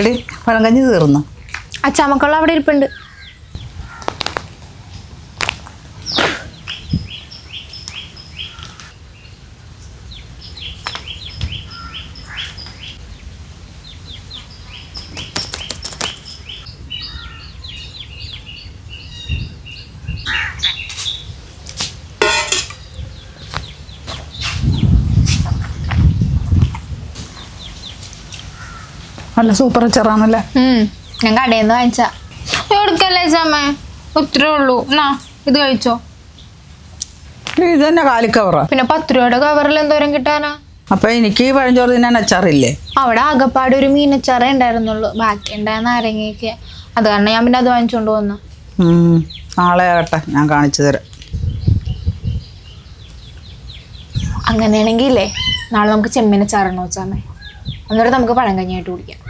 എടി പഴങ്കഞ്ഞി തീർന്നു? അച്ചാമക്കുള്ള അവിടെ ഇരിപ്പുണ്ട്. നല്ല സൂപ്പർ അച്ചാറാണല്ലേ ഞാൻ കടയിൽ നിന്ന് വാങ്ങിച്ച എടുക്കല്ലേ ചമ്മേ ഒത്തിരി ഉള്ളൂ. എന്നാ ഇത് കഴിച്ചോ? ഇത് തന്നെ കാലിക്കവറാ പിന്നെ പത്ത് രൂപയുടെ കവറിൽ എന്തോരം കിട്ടാനാ? അപ്പൊ എനിക്ക് ഈ പഴഞ്ചോറ് തിന്നാൻ അച്ചാറില്ലേ? അവിടെ ആകപ്പാട് ഒരു മീനച്ചാറേ ഉണ്ടായിരുന്നുള്ളൂ. ബാക്കി ഉണ്ടായ നാരങ്ങയൊക്കെ. അത് കാരണം ഞാൻ പിന്നെ അത് വാങ്ങിച്ചോണ്ട് വന്നു. നാളെ ആകട്ടെ ഞാൻ കാണിച്ചു തരാം. അങ്ങനെയാണെങ്കിലേ നാളെ നമുക്ക് ചെമ്മീനച്ചാറ് വെച്ചാമേ എന്നിട്ട് നമുക്ക് പഴം കഞ്ഞിയായിട്ട് കുടിക്കാം.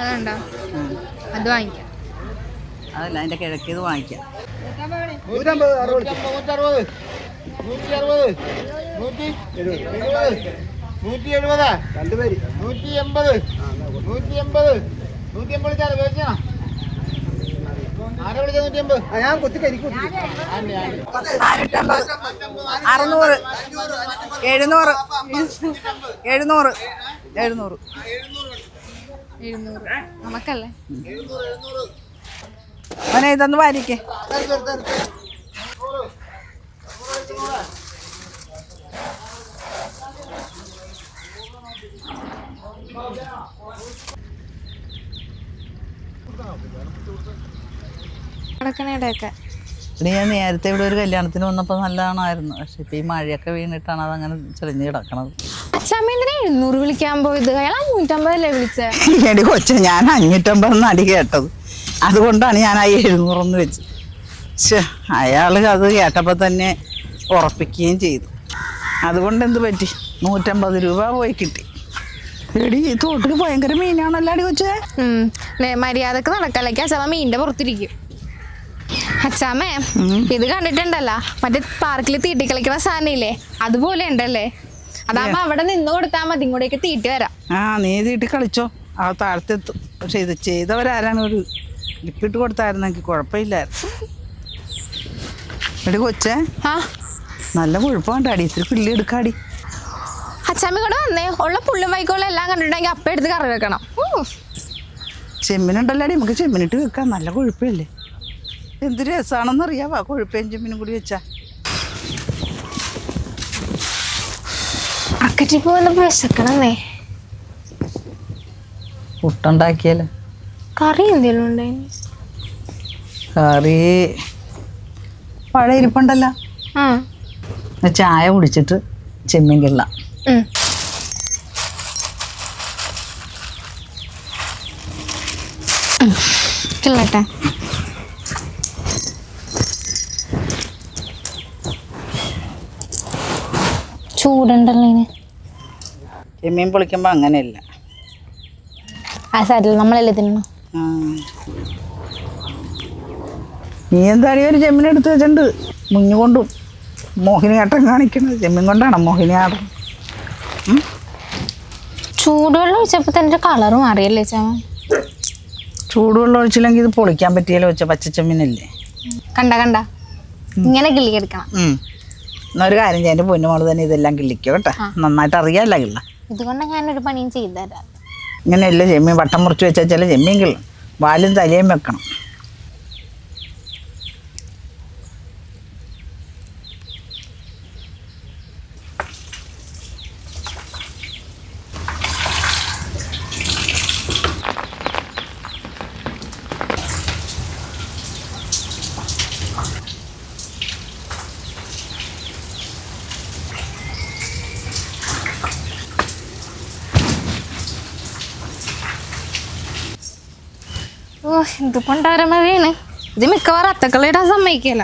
അതുണ്ടോ അത് വാങ്ങിക്കാം. അതല്ല അതിന്റെ കിഴക്കേത് വാങ്ങിക്കാം. നൂറ്റമ്പത് അറുപത് നൂറ്റി അറുപത്. നൂറ്റി എഴുപത്. നൂറ്റി എഴുപത് രണ്ടുപേര് നൂറ്റി എൺപത് നൂറ്റി എൺപത് നൂറ്റി എൺപത് വിളിച്ചാൽ വിളിച്ചാ ആരെ വിളിച്ച നൂറ്റി എൺപത് ഞാൻ കൊത്തിക്കരിക്കും അറുന്നൂറ്. എഴുന്നൂറ്. എഴുന്നൂറ്. എഴുന്നൂറ്. എഴുന്നൂറ്. നമുക്കല്ലേ? അവനെ ഇതൊന്ന് വാരിക്കേ. കിടക്കണേടെയൊക്കെ നീ ഞാൻ നേരത്തെ ഇവിടെ ഒരു കല്യാണത്തിന് വന്നപ്പോൾ നല്ലതാണായിരുന്നു. പക്ഷെ ഇപ്പം ഈ മഴയൊക്കെ വീണിട്ടാണ് അതങ്ങനെ ചെളിഞ്ഞ് കിടക്കണത്. എഴുന്നൂറ് വിളിക്കാൻ പോയത്? അയാൾ അഞ്ഞൂറ്റമ്പതല്ലേ വിളിച്ചേ? എടി കൊച്ച ഞാൻ അഞ്ഞൂറ്റമ്പതെന്ന് അടി കേട്ടത്. അതുകൊണ്ടാണ് ഞാൻ ആ എഴുന്നൂറൊന്ന് വെച്ച്. പക്ഷെ അയാൾ അത് കേട്ടപ്പോ തന്നെ ഉറപ്പിക്കുകയും ചെയ്തു. അതുകൊണ്ട് എന്ത് പറ്റി? നൂറ്റമ്പത് രൂപ പോയി കിട്ടി. എടി ഈ തോട്ടിൽ ഭയങ്കര മീനാണല്ലോ അടി കൊച്ചേ. മര്യാദയ്ക്ക് നടക്കലേക്ക് അച്ഛമ്മ മീനിന്റെ പുറത്തിരിക്കും. അച്ഛാമ്മേ ഇത് കണ്ടിട്ടുണ്ടല്ലോ. മറ്റേ പാർക്കിൽ തീട്ടി കളിക്കുന്ന സാധനമില്ലേ അതുപോലെ ഉണ്ടല്ലേ? അതാകുമ്പോ അവിടെ നിന്ന് കൊടുത്താൽ മതി ഇങ്ങോട്ടേക്ക് തീറ്റി വരാം. ആ നീ തീട്ടി കളിച്ചോ. ആ താഴത്തെ പക്ഷെ ഇത് ചെയ്തവരാരാണ് ഒരു ലിപ്പിട്ട് കൊടുത്തായിരുന്നെങ്കിൽ കുഴപ്പമില്ലായിരുന്നു. എടി കൊച്ചേ. ആ. നല്ല കുഴപ്പമുണ്ട് അടി? ഇത്തിരി പുല്ല് എടുക്കാടി. അച്ചാമ്മ കൂടെ വന്നേ. ഉള്ള പുള്ളും വൈക്കോളും എല്ലാം കണ്ടിട്ടുണ്ടെങ്കിൽ അപ്പം എടുത്ത് കറി വെക്കണം. ചെമ്മിനുണ്ടല്ലോ അടി. നമുക്ക് ചെമ്മിനിട്ട് വെക്കാം. നല്ല കൊഴുപ്പല്ലേ? എന്ത് രസാണെന്നറിയാവാ കൊഴുപ്പയും ചെമ്മിനും കൂടി വെച്ചാ. അക്കറ്റി പോകുന്ന വിശക്കണമേ പുട്ടുണ്ടാക്കിയല്ലേ? കറി എന്തെങ്കിലും ഉണ്ടായിന് കറി പഴയ ഇരിപ്പുണ്ടല്ലോ ആ ചായ കുടിച്ചിട്ട് ചെമ്മീൻ കിള്ള. ഉം. കിള്ളട്ടെ. ചൂടുണ്ടല്ലോ ഇതിന് ചെമ്മീൻ പൊളിക്കുമ്പോൾ അങ്ങനെയല്ല. ആ സാരില്ല നമ്മളല്ലേ തിന്നു നീ എന്താടി ഒരു ചെമ്മീൻ എടുത്ത് വെച്ചിട്ടുണ്ട്. മുഞ്ഞുകൊണ്ടും മോഹിനിയാട്ടം കാണിക്കുന്നത് ചെമ്മീൻ കൊണ്ടാണ് മോഹിനിയാട്ടം ചൂടുവെള്ളം ഒഴിച്ചപ്പോൾ തന്നെ കളറ് മാറിയല്ലേ ചാമ ചൂടുവെള്ളം ഒഴിച്ചില്ലെങ്കിൽ ഇത് പൊളിക്കാൻ പറ്റിയല്ലോ വെച്ച പച്ചച്ചെമ്മീനല്ലേ കണ്ട കണ്ട. ഇങ്ങനെ കിള്ളി എടുക്കണം എന്നാ ഒരു കാര്യം ചെയ്യാൻ എന്റെ പൊന്നുമോൾ തന്നെ ഇതെല്ലാം കിള്ളിക്കോ കേട്ടോ. നന്നായിട്ട് അറിയാമല്ല കിള്ള. ഇതുകൊണ്ട് ഞാനൊരു പണിയും ചെയ്തു തരാം. ഇങ്ങനെയല്ല ചെമ്മീൻ വട്ടം മുറിച്ച് വെച്ചാൽ ചില ചെമ്മീൻ കിള്ളും. വാലും തലയും വെക്കണം. ഓ എന്ത് പണ്ടാര മഴയാണ് ഇത് മിക്കവാറും അത്തക്കള ഇടാൻ സമ്മതിക്കല.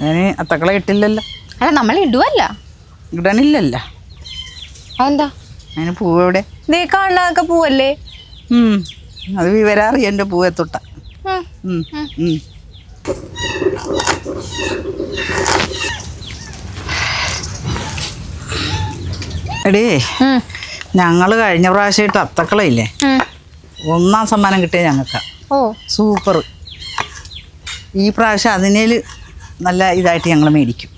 അതിന് അത്തക്കള ഇട്ടില്ലല്ലോ. അല്ല നമ്മൾ ഇടുവല്ല. ഇടണില്ലല്ലോ അതെന്താ? അതിന് പൂവ് എവിടെ? നീ കാണാതൊക്കെ പൂവല്ലേ? ഉം. അത് വിവരാറിയ എന്റെ പൂവെ ഉം. എടേ. ഞങ്ങൾ കഴിഞ്ഞ പ്രാവശ്യമായിട്ട് അത്തക്കളയില്ലേ? ഇല്ലേ ഒന്നാം സമ്മാനം കിട്ടിയ ഞങ്ങൾക്ക്. ഓ. സൂപ്പർ. ഈ പ്രാവശ്യം അതിനേൽ നല്ല ഇതായിട്ട് ഞങ്ങൾ മേടിക്കും.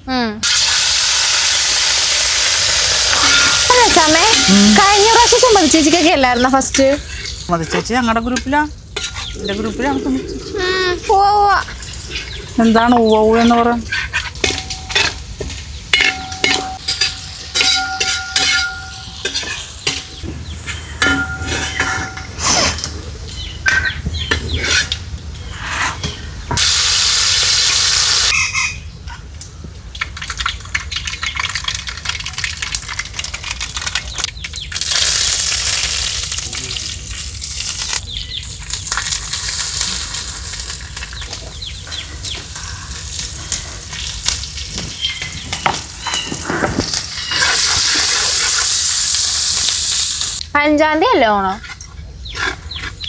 കഴിഞ്ഞ പ്രാവശ്യം സുമതി ചേച്ചിക്കൊക്കെ അല്ലായിരുന്ന ഫസ്റ്റ് മതി ചേച്ചി ഞങ്ങളുടെ ഗ്രൂപ്പിലാ. എന്റെ ഗ്രൂപ്പിലാ. എന്താണ് ഊ എന്ന് പറയാം അഞ്ചാം തീയതി അല്ലേ ഓണം?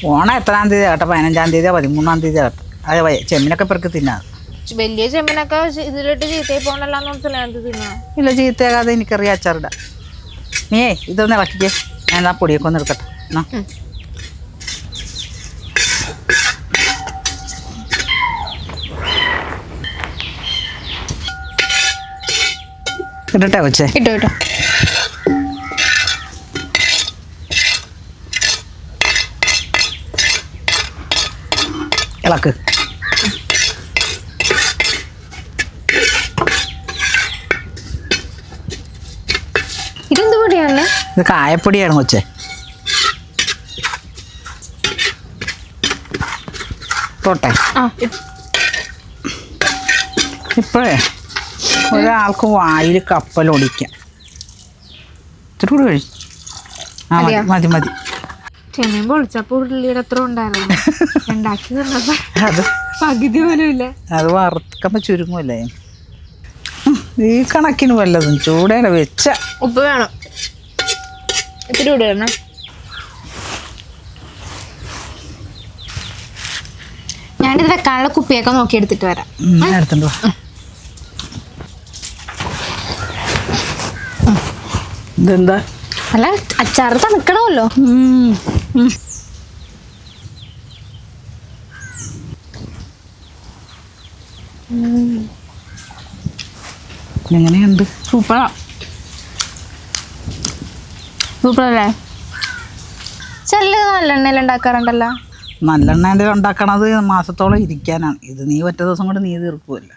ഓണം എത്രാം തീയതി ആട്ടെ പതിനഞ്ചാം തീയതി പതിമൂന്നാം തീയതി ആട്ടെ അതെ ചെമ്മിനൊക്കെ പെറുക്കി തിന്നാ. വലിയ ചെമ്മിനൊക്കെ ഇതിലിട്ട് ചീത്തയിൽ പോകണല്ലാന്ന് ഓർത്തില്ല തിന്നാ? ഇല്ല ചീത്തയാകാതെ എനിക്കറിയാം അച്ചാറിടാം നീയേ ഇതൊന്ന് ഇളക്കിക്കേ. ഞാൻ ആ പൊടിയൊക്കെ ഒന്ന് എടുക്കട്ടെ. എന്നാ. ഇടട്ടെ കൊച്ചേ. ഇട്ടോ ഇട്ടോ. ഇളക്ക്. ഇതെന്ത് പൊടിയാണ്? ഇത് കായപ്പൊടിയാണ് കൊച്ചേ. പോട്ടെ. ഇപ്പോഴേ ഒരാൾക്ക് വായിൽ കപ്പലൊടിക്കാം. ഇത്തിരി കൂടി കഴിച്ചു ആ മതി മതി മതി. ചെമ്മീൻ പൊളിച്ചപ്പോ ഉള്ളിയുടെ അത്ര ഉണ്ടായിരുന്നു ഉണ്ടാക്കി തന്നപ്പോ അത് പകുതി പോലും ഇല്ല. അത് വറുക്കുമ്പോൾ ചുരുങ്ങുമല്ലേ? ഈ കണക്കിന് വല്ലതും ചൂടേടെ വെച്ച. ഉപ്പ് വേണം. ഇത്തിരി കൂടി ഇടണം. ഞാനിത് വെക്കാനുള്ള കുപ്പിയൊക്കെ നോക്കി എടുത്തിട്ട് വരാം. എടുത്തോണ്ട് ഇതെന്താ? അല്ല അച്ചാർ തണുക്കണമല്ലോ. എങ്ങനെയുണ്ട്? സൂപ്പറാ. സൂപ്പറല്ലേ? ചെല്ലത് നല്ലെണ്ണയിൽ ഉണ്ടാക്കാറുണ്ടല്ലോ. നല്ലെണ്ണേന്റെ ഉണ്ടാക്കണത് മാസത്തോളം ഇരിക്കാനാണ്. ഇത് നീ ഒറ്റ ദിവസം കൊണ്ട് നീ തീർക്കുമല്ലോ